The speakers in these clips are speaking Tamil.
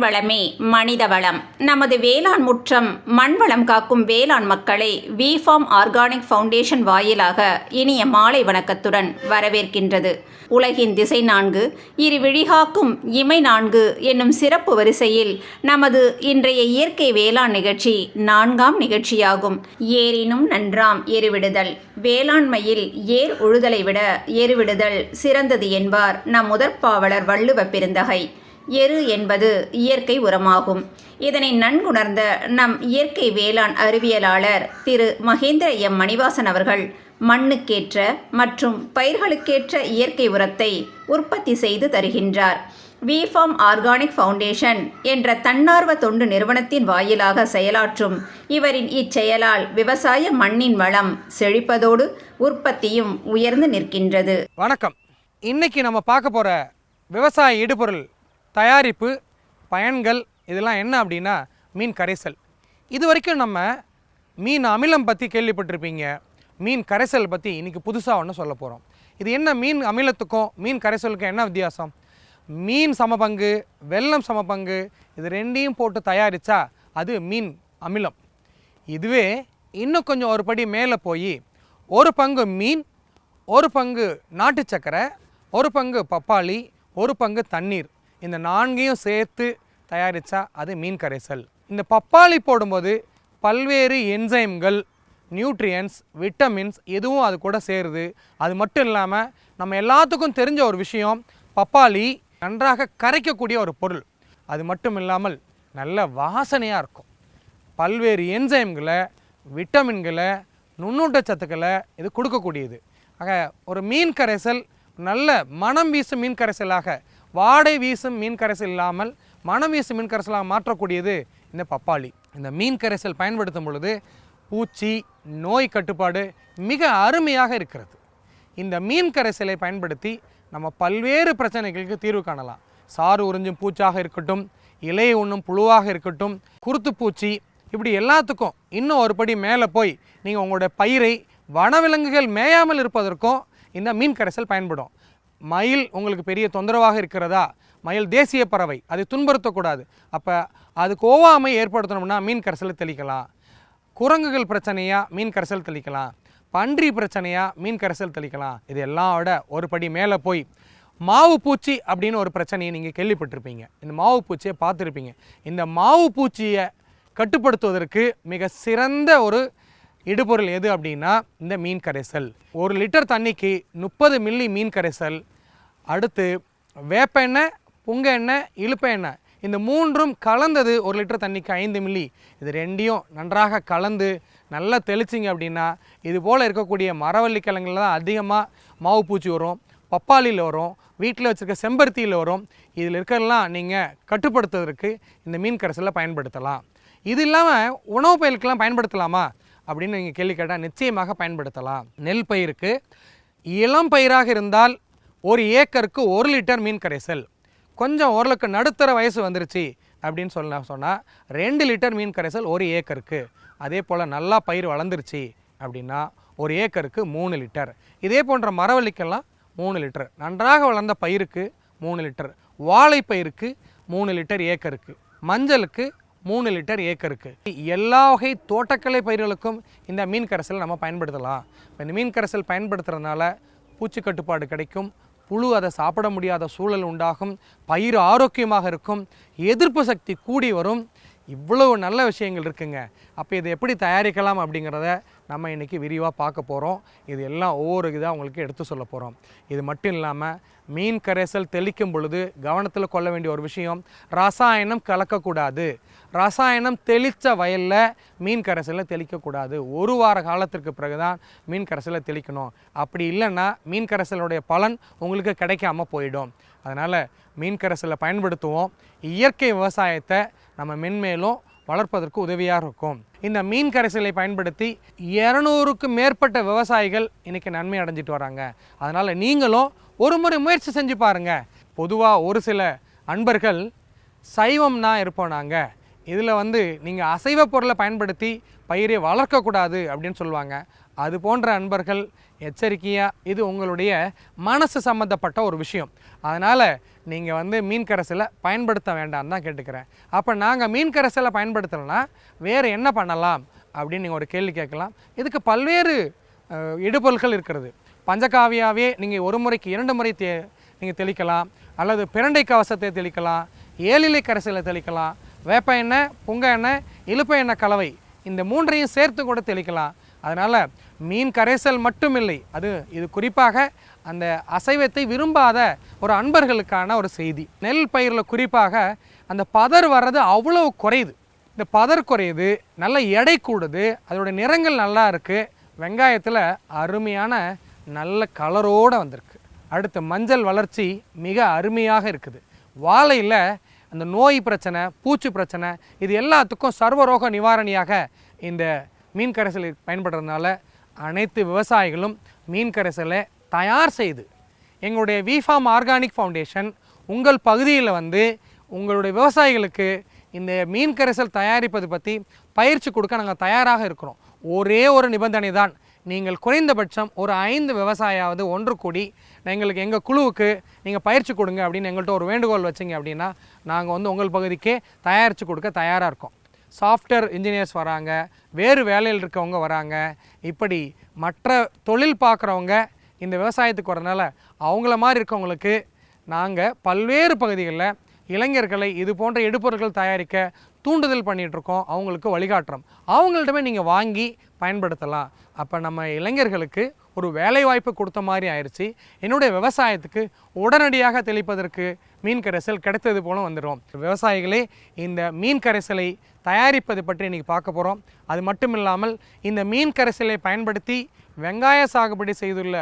மண்வளமே மனித வளம் நமது வேளாண் முற்றம் மண்வளம் காக்கும் வேளாண் மக்களை விஃபார்ம் ஆர்கானிக் ஃபவுண்டேஷன் வாயிலாக இனிய மாலை வணக்கத்துடன் வரவேற்கின்றது. உலகின் திசை நான்கு இரு விழிகாக்கும் இமை நான்கு என்னும் சிறப்பு வரிசையில் நமது இன்றைய இயற்கை வேளாண் நிகழ்ச்சி நான்காம் நிகழ்ச்சியாகும். ஏரினும் நன்றாம் எருவிடுதல். வேளாண்மையில் ஏர் உழுதலை விட எருவிடுதல் சிறந்தது என்பார் நம் முதற்பாவலர் வள்ளுவ பெருந்தகை. எரு என்பது இயற்கை உரமாகும். இதனை நன்குணர்ந்த நம் இயற்கை வேளாண் அறிவியலாளர் திரு மகேந்திர எம் மணிவாசன் அவர்கள் மண்ணுக்கேற்ற மற்றும் பயிர்களுக்கேற்ற இயற்கை உரத்தை உற்பத்தி செய்து தருகின்றார். விஃபார்ம் ஆர்கானிக் ஃபவுண்டேஷன் என்ற தன்னார்வ தொண்டு நிறுவனத்தின் வாயிலாக செயலாற்றும் இவரின் இச்செயலால் விவசாய மண்ணின் வளம் செழிப்பதோடு உற்பத்தியும் உயர்ந்து நிற்கின்றது. வணக்கம். இன்னைக்கு நம்ம பார்க்க போகிற விவசாய இடுபொருள் தயாரிப்பு பயன்கள் இதெல்லாம் என்ன அப்படின்னா மீன் கரைசல். இது வரைக்கும் நம்ம மீன் அமிலம் பற்றி கேள்விப்பட்டிருப்பீங்க. மீன் கரைசல் பற்றி இன்றைக்கி புதுசாக ஒன்று சொல்ல போகிறோம் இது என்ன மீன் அமிலத்துக்கும் மீன் கரைசலுக்கும் என்ன வித்தியாசம்? மீன் சமபங்கு வெல்லம் சமபங்கு இது ரெண்டையும் போட்டு தயாரித்தா அது மீன் அமிலம். இதுவே இன்னும் கொஞ்சம் ஒரு படி மேலே போய் ஒரு பங்கு மீன் ஒரு பங்கு நாட்டு சக்கரை ஒரு பங்கு பப்பாளி ஒரு பங்கு தண்ணீர். இந்த நான்கையும் சேர்த்து தயாரித்தா அது மீன் கரைசல். இந்த பப்பாளி போடும்போது பல்வேறு என்சைம்கள் நியூட்ரியன்ஸ் விட்டமின்ஸ் எதுவும் அது கூட சேருது. அது மட்டும் இல்லாமல் நம்ம எல்லாத்துக்கும் தெரிஞ்ச ஒரு விஷயம் பப்பாளி நன்றாக கரைக்கக்கூடிய ஒரு பொருள். அது மட்டும் இல்லாமல் நல்ல வாசனையாக இருக்கும். பல்வேறு என்சைம்களை விட்டமின்களை நுண்ணூட்டச்சத்துக்களை இது கொடுக்கக்கூடியது. ஆக ஒரு மீன் கரைசல் நல்ல மனம் வீசும் மீன் கரைசலாக வாடை வீசும் மீன் கரைசல் இல்லாமல் மனம் வீசும் மீன் கரைசலாக மாற்றக்கூடியது இந்த பப்பாளி. இந்த மீன் கரைசல் பயன்படுத்தும் பொழுது பூச்சி நோய் கட்டுப்பாடு மிக அருமையாக இருக்கிறது. இந்த மீன் கரைசலை பயன்படுத்தி நம்ம பல்வேறு பிரச்சனைகளுக்கு தீர்வு காணலாம். சாறு உறிஞ்சும் பூச்சாக இருக்கட்டும் இலையை உண்ணும் புழுவாக இருக்கட்டும் குருத்து பூச்சி இப்படி எல்லாத்துக்கும் இன்னும் ஒரு படி மேலே போய் நீங்கள் உங்களுடைய பயிரை வனவிலங்குகள் மேயாமல் இருப்பதற்கும் இந்த மீன் கரைசல் பயன்படும். மயில் உங்களுக்கு பெரிய தொந்தரவாக இருக்கிறதா? மயில் தேசிய பறவை அதை துன்புறுத்தக்கூடாது. அப்போ அதுக்கு ஓவாமை ஏற்படுத்தணும்னா மீன் கரைசலை தெளிக்கலாம். குரங்குகள் பிரச்சனையாக மீன் கரைசல் தெளிக்கலாம். பன்றி பிரச்சனையாக மீன் கரைசல் தெளிக்கலாம். இது எல்லாம் விட ஒரு படி மேலே போய் மாவு பூச்சி அப்படின்னு ஒரு பிரச்சனையை நீங்கள் கேள்விப்பட்டிருப்பீங்க. இந்த மாவு பூச்சியை பார்த்துருப்பீங்க. இந்த மாவு பூச்சியை கட்டுப்படுத்துவதற்கு மிக சிறந்த ஒரு இடுபொருள் எது அப்படின்னா இந்த மீன் கரைசல் ஒரு லிட்டர் தண்ணிக்கு முப்பது மில்லி மீன் கரைசல் அடுத்து வேப்ப எண்ணெய் புங்க எண்ணெய் இழுப்ப எண்ணெய் இந்த மூன்றும் கலந்தது ஒரு லிட்டர் தண்ணிக்கு ஐந்து மில்லி. இது ரெண்டையும் நன்றாக கலந்து நல்லா தெளிச்சிங்க அப்படின்னா இது போல் இருக்கக்கூடிய மரவள்ளி கிழங்குல தான் அதிகமாக மாவு பூச்சி வரும் பப்பாளியில் வரும் வீட்டில் வச்சுருக்க செம்பருத்தியில் வரும். இதில் இருக்கிறதெல்லாம் நீங்கள் கட்டுப்படுத்துவதற்கு இந்த மீன் கரைசலை பயன்படுத்தலாம். இது இல்லாமல் உணவு பயிர்களுக்கெல்லாம் பயன்படுத்தலாமா? அப்படின்னு நீங்கள் கேள்வி கேட்டால் நிச்சயமாக பயன்படுத்தலாம். நெல் பயிருக்கு இளம் பயிராக இருந்தால் ஒரு ஏக்கருக்கு ஒரு லிட்டர் மீன் கரைசல். கொஞ்சம் ஓரளவுக்கு நடுத்தர வயசு வந்துருச்சு அப்படின்னு சொல்ல சொன்னால் ரெண்டு லிட்டர் மீன் கரைசல் ஒரு ஏக்கருக்கு. அதே போல் நல்லா பயிர் வளர்ந்துருச்சு அப்படின்னா ஒரு ஏக்கருக்கு மூணு லிட்டர். இதே போன்ற மரவள்ளிக்கெல்லாம் மூணு லிட்டர். நன்றாக வளர்ந்த பயிருக்கு மூணு லிட்டர். வாழைப்பயிருக்கு மூணு லிட்டர் ஏக்கருக்கு. மஞ்சளுக்கு மூணு லிட்டர் ஏக்கருக்கு. எல்லா வகை தோட்டக்கலை பயிர்களுக்கும் இந்த மீன் கரைசல் நம்ம பயன்படுத்தலாம். இப்போ இந்த மீன் கரைசல் பயன்படுத்துறதுனால பூச்சி கட்டுப்பாடு கிடைக்கும். புழு அதை சாப்பிட முடியாத சூழல் உண்டாகும். பயிர் ஆரோக்கியமாக இருக்கும். எதிர்ப்பு சக்தி கூடி வரும். இவ்வளவு நல்ல விஷயங்கள் இருக்குங்க. அப்போ இதை எப்படி தயாரிக்கலாம் அப்படிங்கிறத நம்ம இன்றைக்கி விரிவாக பார்க்க போகிறோம் இது எல்லாம் ஒவ்வொரு இதாக உங்களுக்கு எடுத்து சொல்ல போகிறோம் இது மட்டும் இல்லாமல் மீன் கரைசல் தெளிக்கும் பொழுது கவனத்தில் கொள்ள வேண்டிய ஒரு விஷயம் ரசாயனம் கலக்கக்கூடாது. ரசாயனம் தெளித்த வயலில் மீன் கரைசலை தெளிக்கக்கூடாது. ஒரு வார காலத்திற்கு பிறகு தான் மீன் கரைசலை தெளிக்கணும். அப்படி இல்லைன்னா மீன் கரைசலுடைய பலன் உங்களுக்கு கிடைக்காம போயிடும். அதனால் மீன் கரைசலை பயன்படுத்துவோம். இயற்கை விவசாயத்தை நம்ம மென்மேலும் வளர்ப்பதற்கு உதவியாக இருக்கும். இந்த மீன் கரைசலை பயன்படுத்தி இரநூறுக்கும் மேற்பட்ட விவசாயிகள் இன்றைக்கி நன்மை அடைஞ்சிட்டு வராங்க. அதனால் நீங்களும் ஒரு முறை முயற்சி செஞ்சு பாருங்கள் பொதுவாக ஒரு சில அன்பர்கள் சைவம்னா இருப்போம் நாங்கள் இதில் வந்து நீங்கள் அசைவ பொருளை பயன்படுத்தி பயிரை வளர்க்கக்கூடாது அப்படின்னு சொல்லுவாங்க. அது போன்ற அன்பர்கள் எச்சரிக்கையாக இது உங்களுடைய மனசு சம்மந்தப்பட்ட ஒரு விஷயம். அதனால் நீங்கள் வந்து மீன் கரைசலை பயன்படுத்த வேண்டாம்னு தான் கேட்டுக்கிறேன். அப்போ நாங்கள் மீன் கரைசலை பயன்படுத்தலைன்னா வேறு என்ன பண்ணலாம் அப்படின்னு நீங்கள் ஒரு கேள்வி கேட்கலாம். இதுக்கு பல்வேறு இடுபொருள்கள் இருக்கிறது. பஞ்சகாவியாவே நீங்கள் ஒரு முறைக்கு இரண்டு முறை தே நீங்கள் தெளிக்கலாம். அல்லது பிரண்டை கவசத்தை தெளிக்கலாம். ஏழிலை கரைசலை தெளிக்கலாம். வேப்ப எண்ணெய் புங்க எண்ணெய் இழுப்ப எண்ணெய் கலவை இந்த மூன்றையும் சேர்த்து கூட தெளிக்கலாம். அதனால் மீன் கரைசல் மட்டும் இல்லை அது இது குறிப்பாக அந்த அசைவத்தை விரும்பாத ஒரு அன்பர்களுக்கான ஒரு செய்தி. நெல் பயிரில் குறிப்பாக அந்த பதர் வர்றது அவ்வளோ குறையுது. இந்த பதர் குறையுது நல்ல எடை கூடுது அதோட நிறங்கள் நல்லா இருக்குது வெங்காயத்தில் அருமையான நல்ல கலரோடு வந்திருக்கு. அடுத்து மஞ்சள் வளர்ச்சி மிக அருமையாக இருக்குது. வாழையில் அந்த நோய் பிரச்சனை பூச்சி பிரச்சனை இது எல்லாத்துக்கும் சர்வரோக நிவாரணியாக இந்த மீன் கரைசல் பயன்படுறதுனால அனைத்து விவசாயிகளும் மீன் கரைசலை தயார் செய்து எங்களுடைய விஃபார்ம் ஆர்கானிக் ஃபவுண்டேஷன் உங்கள் பகுதியில் வந்து உங்களுடைய விவசாயிகளுக்கு இந்த மீன் கரைசல் தயாரிப்பது பற்றி பயிற்சி கொடுக்க நாங்கள் தயாராக இருக்கிறோம். ஒரே ஒரு நிபந்தனை தான். நீங்கள் குறைந்தபட்சம் ஒரு ஐந்து விவசாயாவது ஒன்று கூடி எங்களுக்கு எங்கள் குழுவுக்கு நீங்கள் பயிற்சி கொடுங்க அப்படின்னு எங்கள்கிட்ட ஒரு வேண்டுகோள் வச்சிங்க அப்படின்னா நாங்கள் வந்து உங்கள் பகுதிக்கே தயாரித்து கொடுக்க தயாராக இருக்கோம். சாஃப்ட்வேர் இன்ஜினியர்ஸ் வராங்க வேறு வேலையில் இருக்கவங்க வராங்க இப்படி மற்ற தொழில் பார்க்குறவங்க இந்த விவசாயத்துக்கு வரனால அவங்கள மாதிரி இருக்கவங்களுக்கு நாங்கள் பல்வேறு பகுதிகளில் இளைஞர்களை இது போன்ற எடுப்பொருட்கள் தயாரிக்க தூண்டுதல் பண்ணிகிட்ருக்கோம் அவங்களுக்கு வழிகாட்டுறோம். அவங்கள்ட்டமே நீங்கள் வாங்கி பயன்படுத்தலாம். அப்போ நம்ம இளைஞர்களுக்கு ஒரு வேலை வாய்ப்பு கொடுத்த மாதிரி ஆயிடுச்சு என்னுடைய விவசாயத்துக்கு உடனடியாக தெளிப்பதற்கு மீன் கரைசல் கிடைத்தது போல வந்துடும் விவசாயிகளே இந்த மீன் கரைசலை தயாரிப்பது பற்றி இன்றைக்கி பார்க்க போகிறோம் அது மட்டும் இல்லாமல் இந்த மீன் கரைசலை பயன்படுத்தி வெங்காய சாகுபடி செய்துள்ள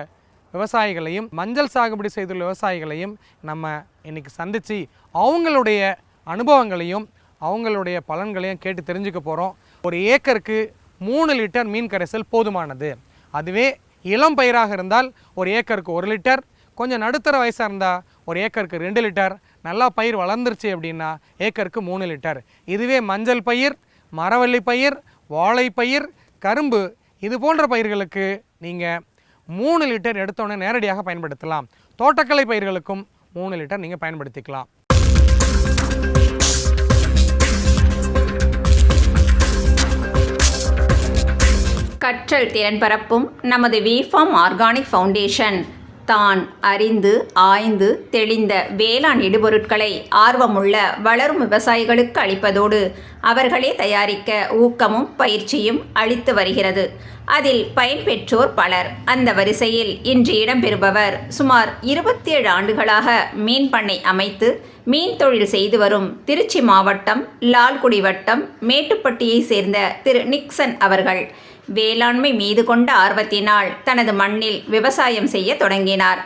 விவசாயிகளையும் மஞ்சள் சாகுபடி செய்துள்ள விவசாயிகளையும் நம்ம இன்றைக்கி சந்தித்து அவங்களுடைய அனுபவங்களையும் அவங்களுடைய பலன்களையும் கேட்டு தெரிஞ்சுக்க போகிறோம் ஒரு ஏக்கருக்கு மூணு லிட்டர் மீன் கரைசல் போதுமானது. அதுவே இளம் பயிராக இருந்தால் ஒரு ஏக்கருக்கு ஒரு லிட்டர். கொஞ்சம் நடுத்தர வயசாக இருந்தால் ஒரு ஏக்கருக்கு ரெண்டு லிட்டர். நல்லா பயிர் வளர்ந்துருச்சு அப்படின்னா ஏக்கருக்கு மூணு லிட்டர். இதுவே மஞ்சள் பயிர் மரவள்ளி பயிர் வாழை பயிர் கரும்பு இது போன்ற பயிர்களுக்கு நீங்கள் மூணு லிட்டர் எடுத்தோடனே நேரடியாக பயன்படுத்தலாம். தோட்டக்கலை பயிர்களுக்கும் மூணு லிட்டர் நீங்கள் பயன்படுத்திக்கலாம். கற்றல் திறன் பரப்பும் நமது விஃபார்ம் ஆர்கானிக் ஃபவுண்டேஷன் தான் அறிந்து ஆய்ந்து தெளிந்த வேளாண் இடுபொருட்களை ஆர்வமுள்ள வளரும் விவசாயிகளுக்கு அளிப்பதோடு அவர்களே தயாரிக்க ஊக்கமும் பயிற்சியும் அளித்து வருகிறது. அதில் பயன்பெற்றோர் பலர். அந்த வரிசையில் இன்று இடம்பெறுபவர் சுமார் இருபத்தி ஏழு ஆண்டுகளாக மீன் பண்ணை அமைத்து மீன் தொழில் செய்து வரும் திருச்சி மாவட்டம் லால்குடி வட்டம் மேட்டுப்பட்டியைச் சேர்ந்த திரு நிக்சன் அவர்கள் வேளாண்மை மீது கொண்ட ஆர்வத்தினால் தனது மண்ணில் விவசாயம் செய்ய தொடங்கினார்.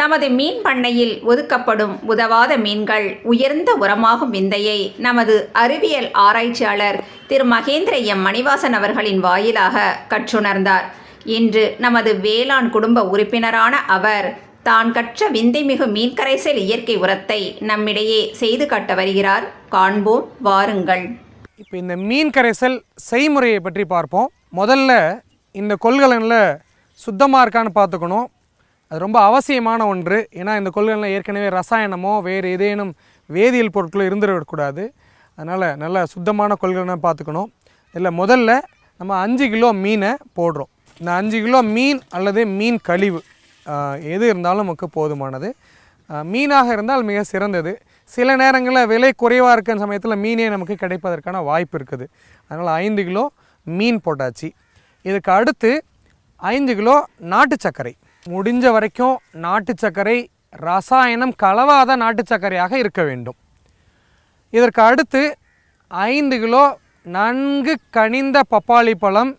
தமது மீன் பண்ணையில் ஒதுக்கப்படும் உதவாத மீன்கள் உயர்ந்த உரமாகும் விந்தையை நமது அறிவியல் ஆராய்ச்சியாளர் திரு மகேந்திர எம் மணிவாசன் அவர்களின் வாயிலாக கற்றுணர்ந்தார். இன்று நமது வேளாண் குடும்ப உறுப்பினரான அவர் தான் கற்ற விந்தைமிகு மீன்கரைசல் இயற்கை உரத்தை நம்மிடையே செய்து காட்ட வருகிறார். காண்போம் வாருங்கள். இப்போ இந்த மீன் கரைசல் செய்முறையை பற்றி பார்ப்போம். முதல்ல இந்த கொள்கலனில் சுத்தமாக இருக்கான்னு பார்த்துக்கணும். அது ரொம்ப அவசியமான ஒன்று. ஏன்னா இந்த கொள்கலனில் ஏற்கனவே ரசாயனமோ வேறு ஏதேனும் வேதியியல் பொருட்களோ இருந்துடக்கூடாது அதனால் நல்லா சுத்தமான கொள்கலனை பார்த்துக்கணும். இல்லை முதல்ல நம்ம அஞ்சு கிலோ மீனை போடுறோம். இந்த அஞ்சு கிலோ மீன் அல்லது மீன் கழிவு எது இருந்தாலும் நமக்கு போதுமானது. மீனாக இருந்தால் மிக சிறந்தது. சில நேரங்களில் விலை குறைவாக இருக்கிற சமயத்தில் மீனே நமக்கு கிடைப்பதற்கான வாய்ப்பு இருக்குது. அதனால் ஐந்து கிலோ மீன் போட்டாச்சு. இதுக்கு அடுத்து ஐந்து கிலோ நாட்டு சர்க்கரை. முடிஞ்ச வரைக்கும் நாட்டு சர்க்கரை ரசாயனம் கலவாத நாட்டு சர்க்கரையாக இருக்க வேண்டும். இதற்கு அடுத்து ஐந்து கிலோ நன்கு கனிந்த பப்பாளி பழம்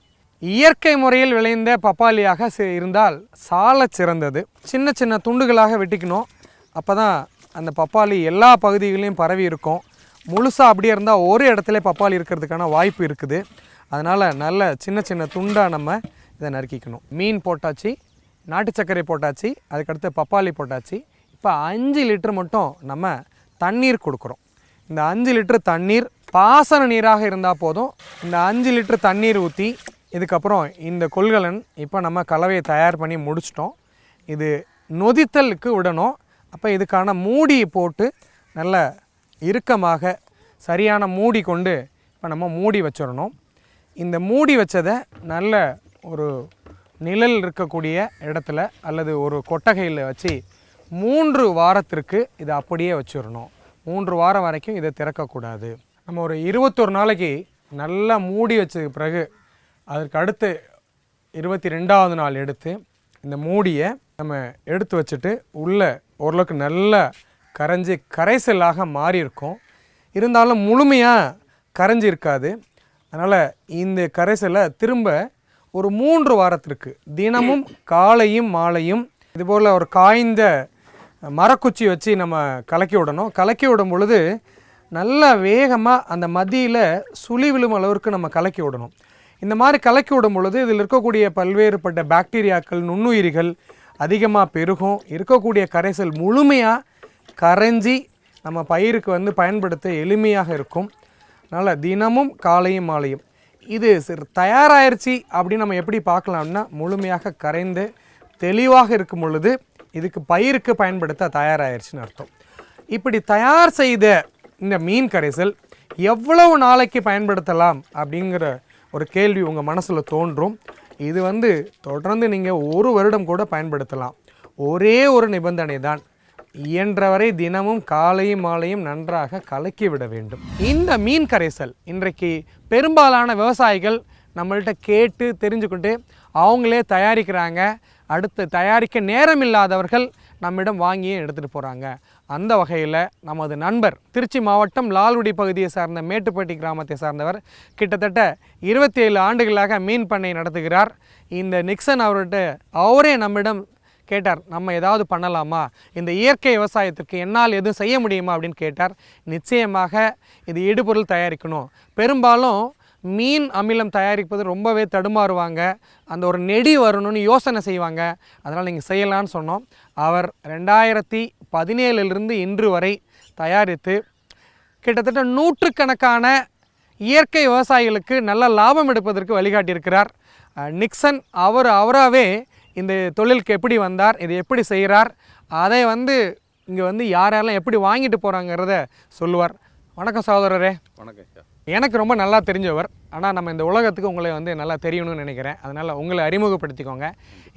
இயற்கை முறையில் விளைந்த பப்பாளியாக இருந்தால் சால சிறந்தது. சின்ன சின்ன துண்டுகளாக வெட்டிக்கணும். அப்போ தான் அந்த பப்பாளி எல்லா பகுதிகளையும் பரவி இருக்கும். முழுசாக அப்படியே இருந்தால் ஒரு இடத்துல பப்பாளி இருக்கிறதுக்கான வாய்ப்பு இருக்குது. அதனால் நல்ல சின்ன சின்ன துண்டாக நம்ம இதை நறுக்கிக்கணும். மீன் போட்டாச்சு நாட்டு சர்க்கரை போட்டாச்சு அதுக்கடுத்து பப்பாளி போட்டாச்சு. இப்போ அஞ்சு லிட்டர் மட்டும் நம்ம தண்ணீர் கொடுக்குறோம். இந்த அஞ்சு லிட்டர் தண்ணீர் பாசன நீராக இருந்தால் போதும். இந்த அஞ்சு லிட்டர் தண்ணீர் ஊற்றி இதுக்கப்புறம் இந்த கொள்கலன் இப்போ நம்ம கலவையை தயார் பண்ணி முடிச்சிட்டோம். இது நொதித்தலுக்கு விடணும். அப்போ இதுக்கான மூடி போட்டு நல்ல இறுக்கமாக சரியான மூடி கொண்டு இப்போ நம்ம மூடி வச்சிடணும். இந்த மூடி வச்சதை நல்ல ஒரு நிழல் இருக்கக்கூடிய இடத்துல அல்லது ஒரு கொட்டகையில் வச்சு மூன்று வாரத்திற்கு இதை அப்படியே வச்சிடணும். மூன்று வாரம் வரைக்கும் இதை திறக்கக்கூடாது. நம்ம ஒரு இருபத்தொரு நாளைக்கு நல்லா மூடி வச்சதுக்கு பிறகு அதற்கு அடுத்து இருபத்தி ரெண்டாவது நாள் எடுத்து இந்த மூடியை நம்ம எடுத்து வச்சுட்டு உள்ளே ஓரளவுக்கு நல்லா கரைஞ்சி கரைசலாக மாறி இருக்கும் இருந்தாலும் முழுமையாக கரைஞ்சி இருக்காது. அதனால் இந்த கரைசலை திரும்ப ஒரு மூன்று வாரத்திற்கு தினமும் காலையும் மாலையும் இதுபோல் ஒரு காய்ந்த மரக்குச்சி வச்சு நம்ம கலக்கி விடணும். கலக்கி விடும் பொழுது நல்லா வேகமாக அந்த மதியில் சுழி விழும் அளவிற்கு நம்ம கலக்கி விடணும். இந்த மாதிரி கலக்கி விடும் பொழுது இதில் இருக்கக்கூடிய பல்வேறுபட்ட பாக்டீரியாக்கள் நுண்ணுயிரிகள் அதிகமாக பெருகும். இருக்கக்கூடிய கரைசல் முழுமையாக கரைஞ்சி நம்ம பயிருக்கு வந்து பயன்படுத்த எளிமையாக இருக்கும். அதனால் தினமும் காலையும் மாலையும். இது சிறு தயாராயிருச்சு அப்படின்னு நம்ம எப்படி பார்க்கலாம்னா முழுமையாக கரைந்து தெளிவாக இருக்கும் பொழுது இதுக்கு பயிருக்கு பயன்படுத்த தயாராகிருச்சின்னு அர்த்தம். இப்படி தயார் செய்த இந்த மீன் கரைசல் எவ்வளவு நாளைக்கு பயன்படுத்தலாம் அப்படிங்கிற ஒரு கேள்வி உங்கள் மனசில் தோன்றும். இது வந்து தொடர்ந்து நீங்கள் ஒரு வருடம் கூட பயன்படுத்தலாம். ஒரே ஒரு நிபந்தனை தான் இயன்றவரை தினமும் காலையும் மாலையும் நன்றாக கலக்கி விட வேண்டும். இந்த மீன் கரைசல் இன்றைக்கு பெரும்பாலான விவசாயிகள் நம்மள்கிட்ட கேட்டு தெரிஞ்சுக்கிட்டு அவங்களே தயாரிக்கிறாங்க. அடுத்து தயாரிக்க நேரம் இல்லாதவர்கள் நம்மிடம் வாங்கியே எடுத்துகிட்டு போகிறாங்க அந்த வகையில் நமது நண்பர் திருச்சி மாவட்டம் லால்குடி பகுதியை சார்ந்த மேட்டுப்பட்டி கிராமத்தை சார்ந்தவர் கிட்டத்தட்ட இருபத்தி ஏழு ஆண்டுகளாக மீன் பண்ணை நடத்துகிறார். இந்த நிக்சன் அவர்கிட்ட அவரே நம்மிடம் கேட்டார் நம்ம ஏதாவது பண்ணலாமா? இந்த இயற்கை விவசாயத்திற்கு என்னால் எதுவும் செய்ய முடியுமா? அப்படின்னு கேட்டார். நிச்சயமாக இது இடுபொருள் தயாரிக்கணும். பெரும்பாலும் மீன் அமிலம் தயாரிப்பது ரொம்பவே தடுமாறுவாங்க. அந்த ஒரு நெடி வரணும்னு யோசனை செய்வாங்க. அதனால் நீங்கள் செய்யலான்னு சொன்னோம். அவர் ரெண்டாயிரத்தி பதினேழுலேருந்து இன்று வரை தயாரித்து கிட்டத்தட்ட நூற்றுக்கணக்கான இயற்கை விவசாயிகளுக்கு நல்ல லாபம் எடுப்பதற்கு வழிகாட்டியிருக்கிறார். நிக்சன் அவர் அவராகவே இந்த தொழிலுக்கு எப்படி வந்தார் இதை எப்படி செய்கிறார் அதை வந்து இங்கே வந்து யார் யாரெல்லாம் எப்படி வாங்கிட்டு போகிறாங்கிறத சொல்லுவார். வணக்கம் சகோதரரே. வணக்கம் எனக்கு ரொம்ப நல்லா தெரிஞ்சவர். ஆனால் நம்ம இந்த உலகத்துக்கு உங்களை வந்து நல்லா தெரியணும்னு நினைக்கிறேன். அதனால் உங்களை அறிமுகப்படுத்திக்கோங்க.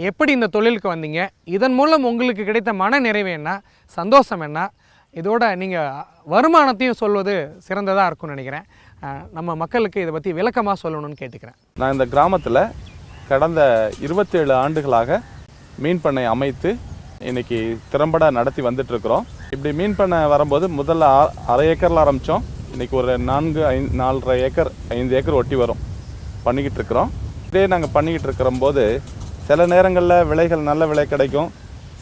எப்படி இந்த தொழிலுக்கு வந்தீங்க? இதன் மூலம் உங்களுக்கு கிடைத்த மன நிறைவு என்ன? சந்தோஷம் என்ன? இதோட நீங்கள் வருமானத்தையும் சொல்வது சிறந்ததாக இருக்கும்னு நினைக்கிறேன். நம்ம மக்களுக்கு இதை பற்றி விளக்கமாக சொல்லணும்னு கேட்டுக்கிறேன். நான் இந்த கிராமத்தில் கடந்த இருபத்தேழு ஆண்டுகளாக மீன் பண்ணை அமைத்து இன்னைக்கு திறம்பட நடத்தி வந்துட்டுருக்குறோம். இப்படி மீன் பண்ணை வரும்போது முதல்ல அரை ஏக்கரில் ஆரம்பித்தோம் இன்னைக்கு ஒரு நான்கு ஐந் நாலரை ஏக்கர் ஐந்து ஏக்கர் ஒட்டி வரும். பண்ணிக்கிட்டு இருக்கிறோம் இதே நாங்கள் பண்ணிக்கிட்டு இருக்கிறம்போது சில நேரங்களில் விலைகள் நல்ல விலை கிடைக்கும்.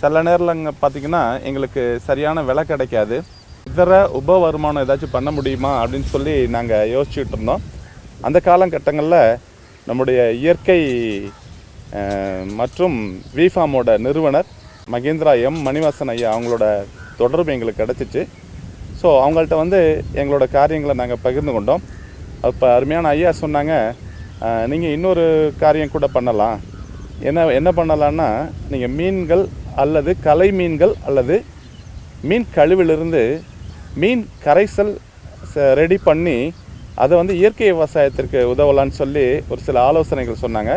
சில நேரங்கள் பார்த்தீங்கன்னா எங்களுக்கு சரியான விலை கிடைக்காது. இதர உப வருமானம் ஏதாச்சும் பண்ண முடியுமா அப்படின்னு சொல்லி நாங்கள் யோசிச்சுட்டு இருந்தோம். அந்த காலகட்டங்களில் நம்முடைய இயற்கை மற்றும் விஃபாமோட நிறுவனர் மகேந்திரா எம். மணிவாசன் ஐயா அவங்களோட தொடர்பு எங்களுக்கு கிடச்சிச்சு. ஸோ அவங்கள்ட்ட வந்து எங்களோட காரியங்களை நாங்கள் பகிர்ந்து கொண்டோம். அப்போ அருமையான ஐயா சொன்னாங்க நீங்கள் இன்னொரு காரியம் கூட பண்ணலாம். என்ன என்ன பண்ணலான்னா நீங்கள் மீன்கள் அல்லது கலை மீன்கள் அல்லது மீன் கழிவிலிருந்து மீன் கரைசல் ரெடி பண்ணி அதை வந்து இயற்கை விவசாயத்திற்கு உதவலான்னு சொல்லி ஒரு சில ஆலோசனைகள் சொன்னாங்க.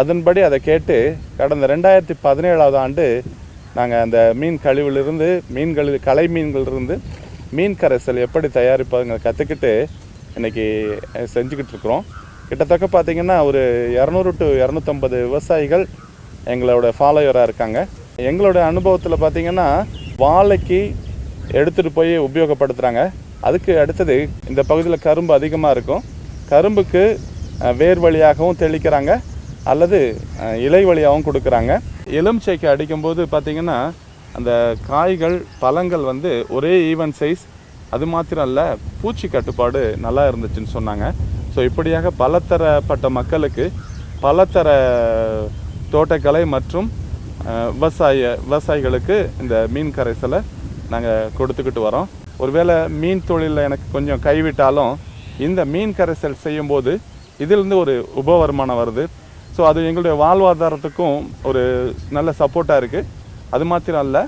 அதன்படி அதை கேட்டு கடந்த ரெண்டாயிரத்தி பதினேழாவது ஆண்டு நாங்கள் அந்த மீன் கழிவிலிருந்து மீன்கள் கலை மீன்களிலிருந்து மீன் கரைசல் எப்படி தயாரிப்பதுங்க கற்றுக்கிட்டு இன்றைக்கி செஞ்சுக்கிட்டு இருக்கிறோம். கிட்டத்தக்க பார்த்திங்கன்னா ஒரு இரநூறு டு இரநூத்தம்பது விவசாயிகள் எங்களோட ஃபாலோவராக இருக்காங்க. எங்களோட அனுபவத்தில் பார்த்திங்கன்னா வாழைக்கு எடுத்துகிட்டு போய் உபயோகப்படுத்துகிறாங்க அதுக்கு அடுத்தது இந்த பகுதியில் கரும்பு அதிகமாக இருக்கும். கரும்புக்கு வேர் வழியாகவும் தெளிக்கிறாங்க. அல்லது இலை வழியாகவும் கொடுக்குறாங்க. எலுமிச்சைக்கு அடிக்கும்போது பார்த்திங்கன்னா அந்த காய்கள் பழங்கள் வந்து ஒரே ஈவன் சைஸ் அது மாத்திரம் இல்லை பூச்சி கட்டுப்பாடு நல்லா இருந்துச்சுன்னு சொன்னாங்க. ஸோ இப்படியாக பலத்தரப்பட்ட மக்களுக்கு பலத்தர தோட்டக்கலை மற்றும் விவசாய விவசாயிகளுக்கு இந்த மீன் கரைசலை நாங்கள் கொடுத்துக்கிட்டு வரோம். ஒருவேளை மீன் தொழிலில் எனக்கு கொஞ்சம் கைவிட்டாலும் இந்த மீன் கரைசல் செய்யும்போது இதிலிருந்து ஒரு உப வருமானம் வருது. ஸோ அது எங்களுடைய வாழ்வாதாரத்துக்கும் ஒரு நல்ல சப்போர்ட்டாக இருக்குது அது மாத்திரம் அல்ல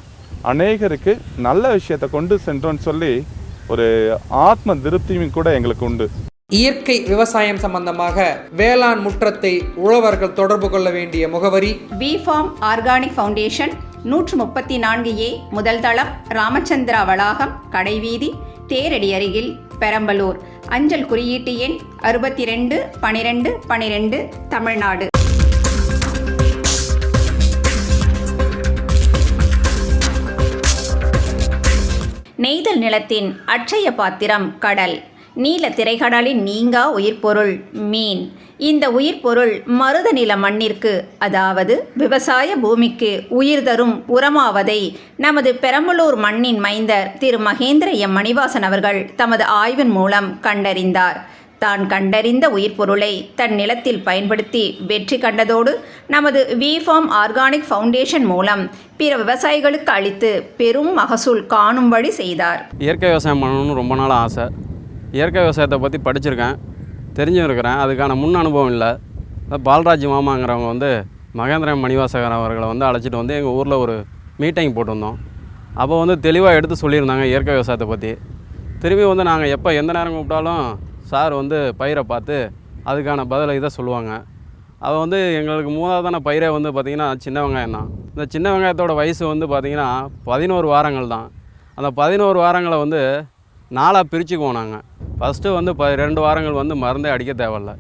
அநேகருக்கு நல்ல விஷயத்தை கொண்டு சென்றோன்னு சொல்லி ஒரு ஆத்ம திருப்தியும் கூட எங்களுக்கு உண்டு. இயற்கை விவசாயம் சம்பந்தமாக வேளாண் முற்றத்தை உழவர்கள் தொடர்பு கொள்ள வேண்டிய முகவரி வி ஃபார்ம் ஆர்கானிக் ஃபவுண்டேஷன் நூற்று முப்பத்தி நான்கு ஏ முதல் தளம் ராமச்சந்திரா வளாகம் கடைவீதி தேரடி அருகில் பெரம்பலூர். அஞ்சல் குறியீட்டு எண் அறுபத்தி ரெண்டு பனிரெண்டு பனிரெண்டு தமிழ்நாடு. நெய்தல் நிலத்தின் அட்சய பாத்திரம் கடல். நீல திரைக்கடலின் நீங்கா உயிர்ப்பொருள் மீன். இந்த உயிர்ப்பொருள் மருத நில மண்ணிற்கு அதாவது விவசாய பூமிக்கு உயிர் தரும் உரமாவதை நமது பெரம்பலூர் மண்ணின் மைந்தர் திரு மகேந்திர எம் மணிவாசன் அவர்கள் தமது ஆய்வின் மூலம் கண்டறிந்தார். தான் கண்டறிந்த உயிர் பொருளை தன் நிலத்தில் பயன்படுத்தி வெற்றி கண்டதோடு நமது வி ஃபார்ம் ஆர்கானிக் ஃபவுண்டேஷன் மூலம் பிற விவசாயிகளுக்கு அளித்து பெரும் மகசூல் காணும்படி செய்தார். இயற்கை விவசாயம் பண்ணணும்னு ரொம்ப நாள் ஆசை. இயற்கை விவசாயத்தை பற்றி படிச்சிருக்கேன். தெரிஞ்சும் இருக்கிறேன் அதுக்கான முன் அனுபவம் இல்லை. பால்ராஜ் மாமாங்கிறவங்க வந்து மகேந்திரன் மணிவாசகர் அவர்களை வந்து அழைச்சிட்டு வந்து எங்கள் ஊரில் ஒரு மீட்டிங் போட்டிருந்தோம். அப்போ வந்து தெளிவாக எடுத்து சொல்லியிருந்தாங்க இயற்கை விவசாயத்தை பற்றி திரும்பி வந்து நாங்கள் எப்போ எந்த நேரம் கூப்பிட்டாலும் சார் வந்து பயிரை பார்த்து அதுக்கான பதிலை இதை சொல்லுவாங்க. அது வந்து எங்களுக்கு மூணாவதான பயிரே வந்து பார்த்திங்கன்னா சின்ன வெங்காயம் தான். இந்த சின்ன வெங்காயத்தோட வயசு வந்து பார்த்திங்கன்னா பதினோரு வாரங்கள் தான். அந்த பதினோரு வாரங்களை வந்து நாளாக பிரிச்சுக்குவோம் நாங்கள் ஃபஸ்ட்டு வந்து ப ரெண்டு வாரங்கள் வந்து மருந்தே அடிக்க தேவையில்ல.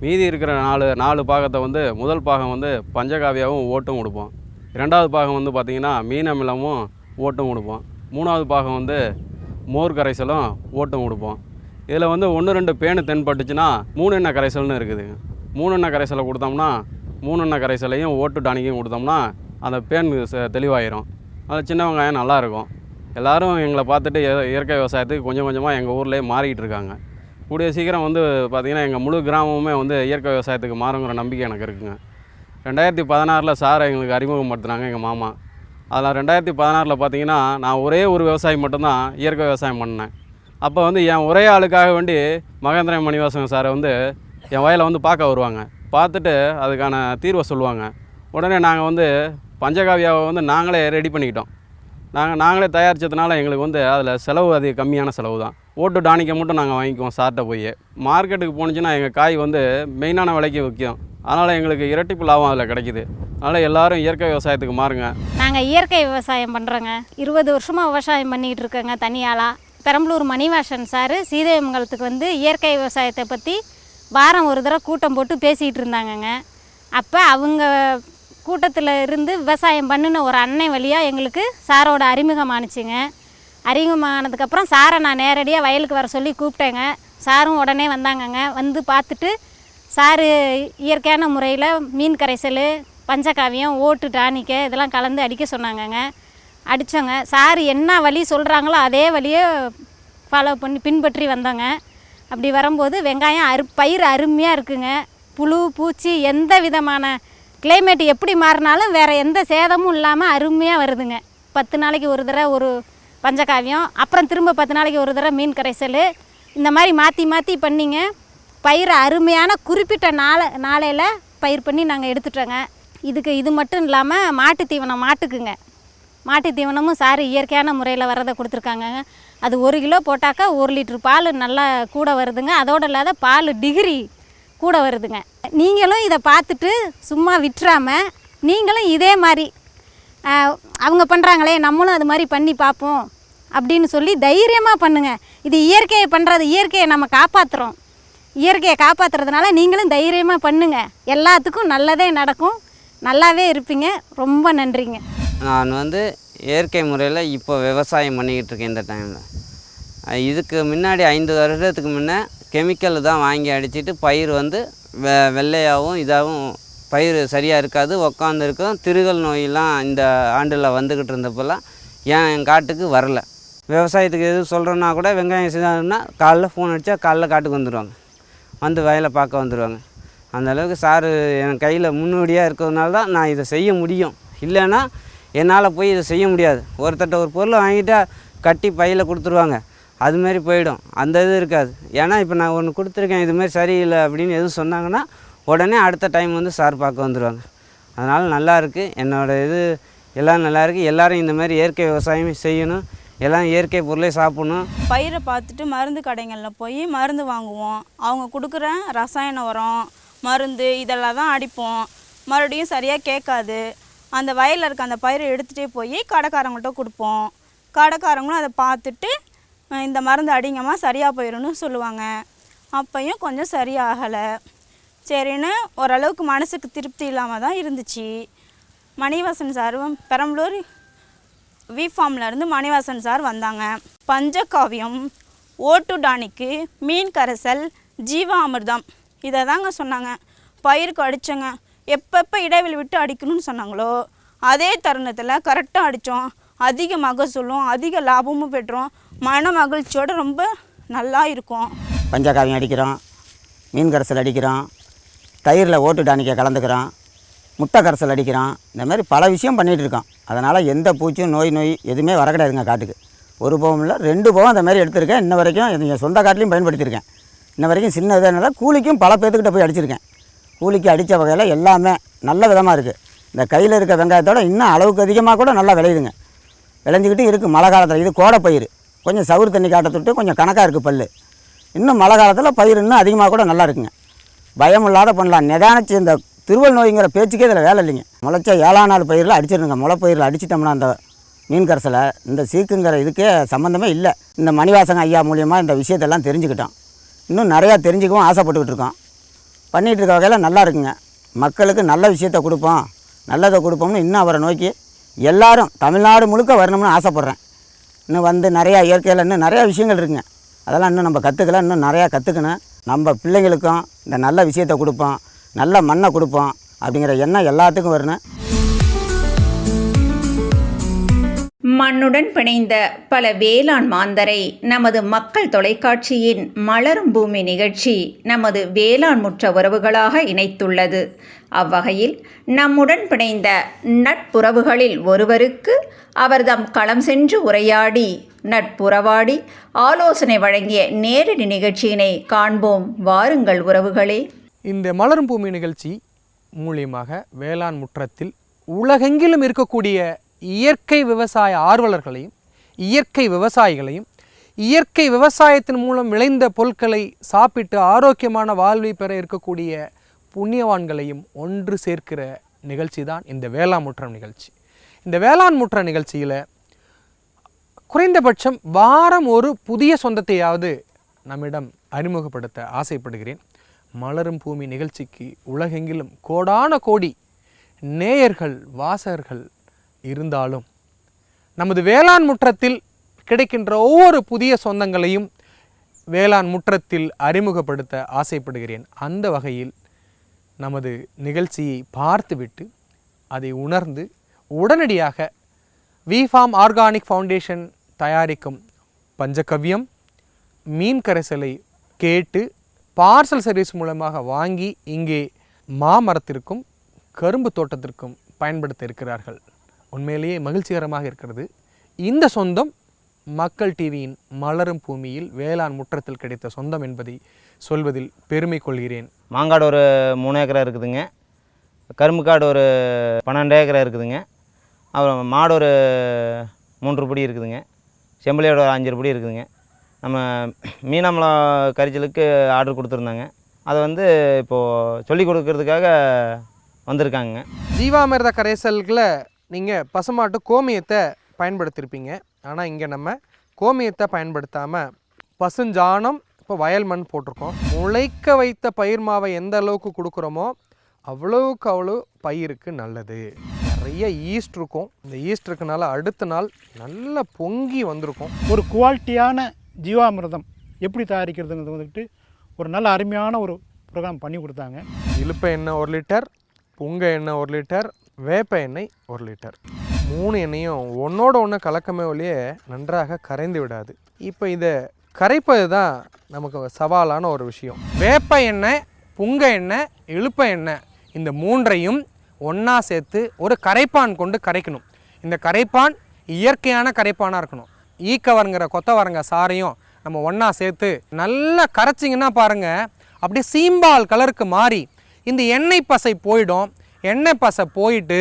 மீதி இருக்கிற நாலு நாலு பாகத்தை வந்து முதல் பாகம் வந்து பஞ்சகாவியாவும் ஓட்டும் கொடுப்போம் ரெண்டாவது பாகம் வந்து பார்த்திங்கன்னா மீன் அமிலமும் ஓட்டும் கொடுப்போம் மூணாவது பாகம் வந்து மோர் கரைசலும் ஓட்டும் கொடுப்போம் இதில் வந்து ஒன்று ரெண்டு பேனு தென்பட்டுச்சுன்னா மூணு எண்ணெய் கரைசல்னு இருக்குதுங்க மூணு எண்ணெய் கரைசலை கொடுத்தோம்னா மூணு எண்ணெய் கரைசலையும் ஓட்டு டானிக்கையும் கொடுத்தோம்னா அந்த பேன் ச- தெளிவாயிரும். அது சின்ன வெங்காயம் நல்லாயிருக்கும் எல்லாரும் எங்களை பார்த்துட்டு இய- இயற்கை விவசாயத்துக்கு கொஞ்சம் கொஞ்சமாக எங்கள் ஊர்லேயே மாறிக்கிட்டு இருக்காங்க. கூடிய சீக்கிரம் வந்து பார்த்திங்கன்னா எங்கள் முழு கிராமமுமே வந்து இயற்கை விவசாயத்துக்கு மாறுங்கிற நம்பிக்கை எனக்கு இருக்குங்க. ரெண்டாயிரத்தி பதினாறில் சாரை எங்களுக்கு அறிமுகப்படுத்துனாங்க எங்கள் மாமா. அதில் ரெண்டாயிரத்தி பதினாறில் பார்த்தீங்கன்னா நான் ஒரே ஒரு விவசாயி மட்டும்தான் இயற்கை விவசாயம் பண்ணேன். அப்போ வந்து என் ஒரே ஆளுக்காக வேண்டி மகேந்திரன் மணிவாசன் சாரை வந்து என் வயலை வந்து பார்க்க வருவாங்க. பார்த்துட்டு அதுக்கான தீர்வை சொல்லுவாங்க. உடனே நாங்கள் வந்து பஞ்சகாவியாவை வந்து நாங்களே ரெடி பண்ணிக்கிட்டோம். நாங்கள் நாங்களே தயாரித்ததுனால எங்களுக்கு வந்து அதில் செலவு அது கம்மியான செலவு தான். ஓட்டு டானிக்கை மட்டும் நாங்கள் வாங்கிக்குவோம் சார்ட்டை போய். மார்க்கெட்டுக்கு போணுச்சுன்னா எங்கள் காய் வந்து மெயினான விலைக்கு விற்கும். அதனால் எங்களுக்கு இரட்டிப்பு லாபம் அதில் கிடைக்குது. அதனால் எல்லாரும் இயற்கை விவசாயத்துக்கு மாறுங்க. நாங்கள் இயற்கை விவசாயம் பண்ணுறோங்க இருபது வருஷமாக விவசாயம் பண்ணிக்கிட்டு இருக்கோங்க தனியாளாக பெரம்பலூர் மணிவாசன் சார் சீதைமங்கலத்துக்கு வந்து இயற்கை விவசாயத்தை பற்றி வாரம் ஒரு தடவை கூட்டம் போட்டு பேசிகிட்டு இருந்தாங்கங்க. அப்போ அவங்க கூட்டத்தில் இருந்து விவசாயம் பண்ணின ஒரு அன்னை வழியாக எங்களுக்கு சாரோட அறிமுகமானுச்சுங்க அறிமுகமானதுக்கப்புறம் சாரை நான் நேரடியாக வயலுக்கு வர சொல்லி கூப்பிட்டேங்க. சாரும் உடனே வந்தாங்கங்க. வந்து பார்த்துட்டு சாரு இயற்கையான முறையில் மீன் கரைசல் பஞ்சகாவியம் ஓட்டு டானிக்க இதெல்லாம் கலந்து அடிக்க சொன்னாங்கங்க. அடித்தோங்க சார் என்ன வழி சொல்கிறாங்களோ அதே வழியை ஃபாலோ பண்ணி பின்பற்றி வந்தோங்க. அப்படி வரும்போது வெங்காயம் அரு பயிர் அருமையாக இருக்குங்க. புழு பூச்சி எந்த விதமான கிளைமேட் எப்படி மாறினாலும் வேறு எந்த சேதமும் இல்லாமல் அருமையாக வருதுங்க. பத்து நாளைக்கு ஒரு தடவை ஒரு பஞ்சகாவியம் அப்புறம் திரும்ப பத்து நாளைக்கு ஒரு தடவை மீன் கரைசல். இந்த மாதிரி மாற்றி மாற்றி பண்ணிங்க. பயிர் அருமையான குறிப்பிட்ட நாளை நாளையில் பயிர் பண்ணி நாங்கள் எடுத்துட்டோங்க. இதுக்கு இது மட்டும் இல்லாமல் மாட்டு தீவனம் மாட்டுக்குங்க. மாட்டு தீவனமும் சார் இயற்கையான முறையில் வரதை கொடுத்துருக்காங்க. அது ஒரு கிலோ போட்டாக்கா ஒரு லிட்ரு பால் நல்லா கூட வருதுங்க. அதோடு இல்லாத பால் டிகிரி கூட வருதுங்க. நீங்களும் இதை பார்த்துட்டு சும்மா விட்டுறாமல் நீங்களும் இதே மாதிரி அவங்க பண்ணுறாங்களே நம்மளும் அது மாதிரி பண்ணி பார்ப்போம் அப்படின்னு சொல்லி தைரியமாக பண்ணுங்கள் இது இயற்கையை பண்ணுறது இயற்கையை நம்ம காப்பாற்றுறோம் இயற்கையை காப்பாற்றுறதுனால நீங்களும் தைரியமாக பண்ணுங்கள் எல்லாத்துக்கும் நல்லதே நடக்கும். நல்லாவே இருப்பீங்க. ரொம்ப நன்றிங்க. நான் வந்து இயற்கை முறையில் இப்போ விவசாயம் பண்ணிக்கிட்டு இருக்கேன் இந்த டைமில் இதுக்கு முன்னாடி ஐந்து வருடத்துக்கு முன்னே கெமிக்கல் தான் வாங்கி அடிச்சிட்டு பயிர் வந்து வெ வெள்ளையாகவும் இதாகவும் பயிர் சரியாக இருக்காது உக்காந்துருக்கும் திருகல் நோயெல்லாம் இந்த ஆண்டில் வந்துக்கிட்டு இருந்தப்பெல்லாம் ஏன் என் காட்டுக்கு வரல. விவசாயத்துக்கு எதுவும் சொல்கிறோன்னா கூட வெங்காயம் செய்தாங்கன்னா காலைல ஃபோன் அடித்தா காலைல காட்டுக்கு வந்துடுவாங்க வந்து வயலை பார்க்க வந்துடுவாங்க அந்தளவுக்கு சாரு என் கையில் முன்னோடியாக இருக்கிறதுனால தான் நான் இதை செய்ய முடியும். இல்லைன்னா என்னால் போய் இதை செய்ய முடியாது. ஒருத்தட்ட ஒரு பொருளை வாங்கிட்டால் கட்டி பையில் கொடுத்துருவாங்க. அதுமாரி போயிடும். அந்த இது இருக்காது. ஏன்னா இப்போ நான் ஒன்று கொடுத்துருக்கேன் இதுமாரி சரியில்லை அப்படின்னு எதுவும் சொன்னாங்கன்னா உடனே அடுத்த டைம் வந்து சார் பார்க்க வந்துடுவாங்க அதனால் நல்லா இருக்குது என்னோடய இது எல்லாம் நல்லாயிருக்கு எல்லோரும் இந்த மாதிரி இயற்கை விவசாயம் செய்யணும். எல்லாம் இயற்கை பொருளே சாப்பிடணும். பயிரை பார்த்துட்டு மருந்து கடைகளில் போய் மருந்து வாங்குவோம். அவங்க கொடுக்குற ரசாயன உரம் மருந்து இதெல்லாம் தான் அடிப்போம். மறுபடியும் சரியாக கேட்காது. அந்த வயலில் இருக்க அந்த பயிரை எடுத்துகிட்டே போய் கடைக்காரங்கள்ட்ட கொடுப்போம். கடைக்காரங்களும் அதை பார்த்துட்டு இந்த மருந்து அடிங்கம்மா சரியாக போயிடும்னு சொல்லுவாங்க. அப்பையும் கொஞ்சம் சரியாகலை. சரின்னு ஓரளவுக்கு மனசுக்கு திருப்தி இல்லாமல் தான் இருந்துச்சு. மணிவாசன் சார் பெரம்பலூர் வி ஃபார்ம்லேருந்து மணிவாசன் சார் வந்தாங்க. பஞ்சகாவியம் ஓட்டு டானிக்கு மீன் கரைசல் ஜீவா அமிர்தம் இதை தாங்க சொன்னாங்க. பயிருக்கு அடித்தோங்க எப்பப்போ இடைவெளி விட்டு அடிக்கணும்னு சொன்னாங்களோ அதே தருணத்தில் கரெக்டாக அடித்தோம் அதிக மகசூலும் அதிக லாபமும் பெற்றோம். மன மகிழ்ச்சியோட ரொம்ப நல்லா இருக்கும். பஞ்சகாவியம் அடிக்கிறோம் மீன் கரைசல் அடிக்கிறோம் தயிரில் ஓட்டு டானிக்கை கலந்துக்கிறோம் முட்டை கரைசல் அடிக்கிறோம். இந்த மாதிரி பல விஷயம் பண்ணிகிட்டு இருக்கோம். அதனால் எந்த பூச்சும் நோய் நோய் எதுவுமே வர கிடையாதுங்க காட்டுக்கு. ஒரு போகம் இல்லை ரெண்டு போகம் அந்த மாதிரி எடுத்திருக்கேன். இன்ன வரைக்கும் இது என் சொந்த காட்டிலையும் பயன்படுத்தியிருக்கேன். இன்ன வரைக்கும் சின்ன இதாக கூலிக்கும் பல பேர்த்துக்கிட்ட போய் அடிச்சிருக்கேன். கூலிக்கு அடித்த வகையில் எல்லாமே நல்ல விதமாக இருக்குது இந்த கையில் இருக்க வெங்காயத்தோட இன்னும் அளவுக்கு அதிகமாக கூட நல்லா விளையுதுங்க. விளைஞ்சிக்கிட்டு இருக்குது மழை காலத்தில். இது கோடை பயிர் கொஞ்சம் சவுறு தண்ணி காட்ட தொட்டு கொஞ்சம் கணக்காக இருக்குது பல் இன்னும் மழை காலத்தில் பயிர் இன்னும் அதிகமாக கூட நல்லா இருக்குங்க. பயம் இல்லாத பண்ணலாம். நிதானிச்சு இந்த திருவள் நோய்ங்கிற பேச்சுக்கே இதில் வேலை இல்லைங்க. முளைச்ச ஏழாம் நாள் பயிரில் அடிச்சிருங்க. முளைப்பயிரில் அடிச்சிட்டோம்னா அந்த மீன் கரைசலை இந்த சீக்குங்கிற இதுக்கே சம்மந்தமே இல்லை. இந்த மணிவாசங்க ஐயா மூலியமாக இந்த விஷயத்தெல்லாம் தெரிஞ்சுக்கிட்டோம். இன்னும் நிறையா தெரிஞ்சுக்கவும் ஆசைப்பட்டுக்கிட்டு இருக்கோம். பண்ணிகிட்டு இருக்க வகையில் நல்லா இருக்குங்க. மக்களுக்கு நல்ல விஷயத்த கொடுப்போம். நல்லதை கொடுப்போம்னு இன்னும் அவரை நோக்கி எல்லாரும் தமிழ்நாடு முழுக்க வரணும்னு ஆசைப்பட்றேன். இன்னும் வந்து நிறையா இயற்கையில் இன்னும் நிறையா விஷயங்கள் இருக்குங்க. அதெல்லாம் இன்னும் நம்ம கற்றுக்கலாம் இன்னும் நிறையா கற்றுக்கணும் நம்ம பிள்ளைங்களுக்கும் இந்த நல்ல விஷயத்த கொடுப்போம் நல்ல மண்ணை கொடுப்போம் அப்படிங்கிற எண்ணம் எல்லாத்துக்கும் வரணும். மண்ணுடன் பிணைந்த பல வேளாண் மாந்தரை நமது மக்கள் தொலைக்காட்சியின் மலரும் பூமி நிகழ்ச்சி நமது வேளாண் முற்ற உறவுகளாக இணைத்துள்ளது. அவ்வகையில் நம்முடன் பிணைந்த நட்புறவுகளில் ஒருவருக்கு அவர்தம் களம் சென்று உரையாடி நட்புறவாடி ஆலோசனை வழங்கிய நேரடி நிகழ்ச்சியினை காண்போம். வாருங்கள் உறவுகளே. இந்த மலரும் பூமி நிகழ்ச்சி மூலியமாக வேளாண் முற்றத்தில் உலகெங்கிலும் இருக்கக்கூடிய இயற்கை விவசாய ஆர்வலர்களையும் இயற்கை விவசாயிகளையும் இயற்கை விவசாயத்தின் மூலம் விளைந்த பொருட்களை சாப்பிட்டு ஆரோக்கியமான வாழ்வை பெற இருக்கக்கூடிய புண்ணியவான்களையும் ஒன்று சேர்க்கிற நிகழ்ச்சி தான் இந்த வேளாண் முற்றம் நிகழ்ச்சி. இந்த வேளாண் முற்ற நிகழ்ச்சியில் குறைந்தபட்சம் வாரம் ஒரு புதிய சொந்தத்தையாவது நம்மிடம் அறிமுகப்படுத்த ஆசைப்படுகிறேன். மலரும் பூமி நிகழ்ச்சிக்கு உலகெங்கிலும் கோடான கோடி நேயர்கள் வாசகர்கள் இருந்தாலும் நமது வேளாண் முற்றத்தில் கிடைக்கின்ற ஒவ்வொரு புதிய சொந்தங்களையும் வேளாண் முற்றத்தில் அறிமுகப்படுத்த ஆசைப்படுகிறேன். அந்த வகையில் நமது நிகழ்ச்சியை பார்த்துவிட்டு அதை உணர்ந்து உடனடியாக விஃபார்ம் ஆர்கானிக் ஃபவுண்டேஷன் தயாரிக்கும் பஞ்சகவ்யம் மீன் கரைசலை கேட்டு பார்சல் சர்வீஸ் மூலமாக வாங்கி இங்கே மாமரத்திற்கும் கரும்பு தோட்டத்திற்கும் பயன்படுத்த இருக்கிறார்கள். உண்மையிலேயே மகிழ்ச்சிகரமாக இருக்கிறது. இந்த சொந்தம் மக்கள் டிவியின் மலரும் பூமியில் வேளாண் முற்றத்தில் கிடைத்த சொந்தம் என்பதை சொல்வதில் பெருமை கொள்கிறேன். மாங்காடு ஒரு மூணு ஏக்கரா இருக்குதுங்க. கரும்பு காடு ஒரு பன்னெண்டு ஏக்கரா இருக்குதுங்க. அப்புறம் மாடு ஒரு மூன்று படி இருக்குதுங்க. செம்பலியோட ஒரு அஞ்சு படி இருக்குதுங்க. நம்ம மீனம்பலம் கரிச்சலுக்கு ஆர்டர் கொடுத்துருந்தாங்க. அதை வந்து இப்போது சொல்லி கொடுக்கறதுக்காக வந்திருக்காங்க. ஜீவாமிர்த கரைசல்களை நீங்கள் பசுமாட்டு கோமியத்தை பயன்படுத்தியிருப்பீங்க ஆனால் இங்கே நம்ம கோமியத்தை பயன்படுத்தாமல் பசுஞ்சாணம் இப்போ வயல் மண் போட்டிருக்கோம். முளைக்க வைத்த பயிர் மாவை எந்த அளவுக்கு கொடுக்குறோமோ அவ்வளவுக்கு அவ்வளோ பயிருக்கு நல்லது. நிறைய ஈஸ்ட் இருக்கும். இந்த ஈஸ்ட் இருக்கனால அடுத்த நாள் நல்லா பொங்கி வந்திருக்கும். ஒரு குவாலிட்டியான ஜீவாமிர்தம் எப்படி தயாரிக்கிறதுங்கிறது வந்துட்டு ஒரு நல்ல அருமையான ஒரு ப்ரோக்ராம் பண்ணி கொடுத்தாங்க. இழுப்ப எண்ணெய் ஒரு லிட்டர் புங்க எண்ணெய் ஒரு லிட்டர் வேப்ப எண்ணெய் ஒரு லிட்டர் மூணு எண்ணெயும் ஒன்றோட ஒன்று கலக்கமே ஒழிய நன்றாக கரைந்து விடாது. இப்போ இதை கரைப்பது தான் நமக்கு சவாலான ஒரு விஷயம். வேப்ப எண்ணெய் புங்க எண்ணெய் இழுப்ப எண்ணெய் இந்த மூன்றையும் ஒன்றா சேர்த்து ஒரு கரைப்பான் கொண்டு கரைக்கணும். இந்த கரைப்பான் இயற்கையான கரைப்பானாக இருக்கணும். ஈக்கவரங்கிற கொத்தவரங்க சாரையும் நம்ம ஒன்றா சேர்த்து நல்லா கரைச்சிங்கன்னா பாருங்கள் அப்படியே சீம்பால் கலருக்கு மாறி இந்த எண்ணெய் பசை போயிடும். எண்ணெய் பசை போயிட்டு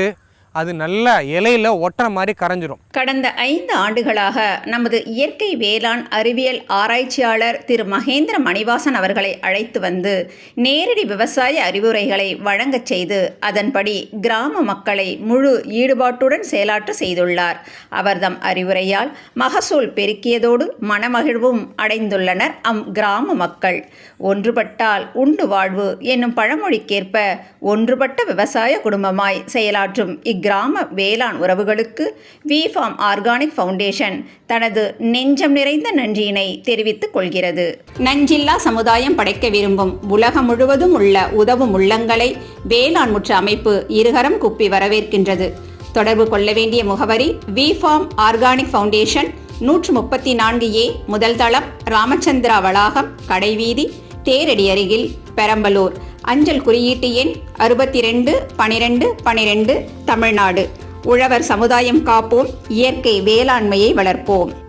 அது நல்ல இலையில ஒட்டுற மாதிரி கரைஞ்சிரும். கடந்த ஐந்து ஆண்டுகளாக நமது இயற்கை வேளாண் அறிவியல் ஆராய்ச்சியாளர் திரு மகேந்திர மணிவாசன் அவர்களை அழைத்து வந்து நேரடி விவசாய அறிவுரைகளை வழங்கச் செய்து அதன்படி கிராம மக்களை முழு ஈடுபாட்டுடன் செயலாற்ற செய்துள்ளார். அவர்தம் அறிவுரையால் மகசூல் பெருக்கியதோடு மனமகிழ்வும் அடைந்துள்ளனர் அம் கிராம மக்கள். ஒன்றுபட்டால் உண்டு வாழ்வு என்னும் பழமொழிக்கேற்ப ஒன்றுபட்ட விவசாய குடும்பமாய் செயலாற்றும் இக் கிராம வேளாண் உறவுகளுக்கு வி ஃபார்ம் ஆர்கானிக் ஃபவுண்டேஷன் தனது நெஞ்சம் நிறைந்த நன்றியினை தெரிவித்துக் கொள்கிறது. நஞ்சில்லா சமுதாயம் படைக்க விரும்பும் உலகம் முழுவதும் உள்ள உதவும் உள்ளங்களை வேளாண் முற்ற அமைப்பு இருகரம் குப்பி வரவேற்கின்றது. தொடர்பு கொள்ள வேண்டிய முகவரி வி ஃபார்ம் ஆர்கானிக் ஃபவுண்டேஷன் நூற்று முப்பத்தி நான்கு ஏ முதல் தளம் ராமச்சந்திரா வளாகம் கடைவீதி தேரடி அருகில் பெரம்பலூர். அஞ்சல் குறியீட்டு எண் அறுபத்தி ரெண்டு பனிரெண்டு பனிரெண்டு தமிழ்நாடு. உழவர் சமுதாயம் காப்போம் இயற்கை வேளாண்மையை வளர்ப்போம்.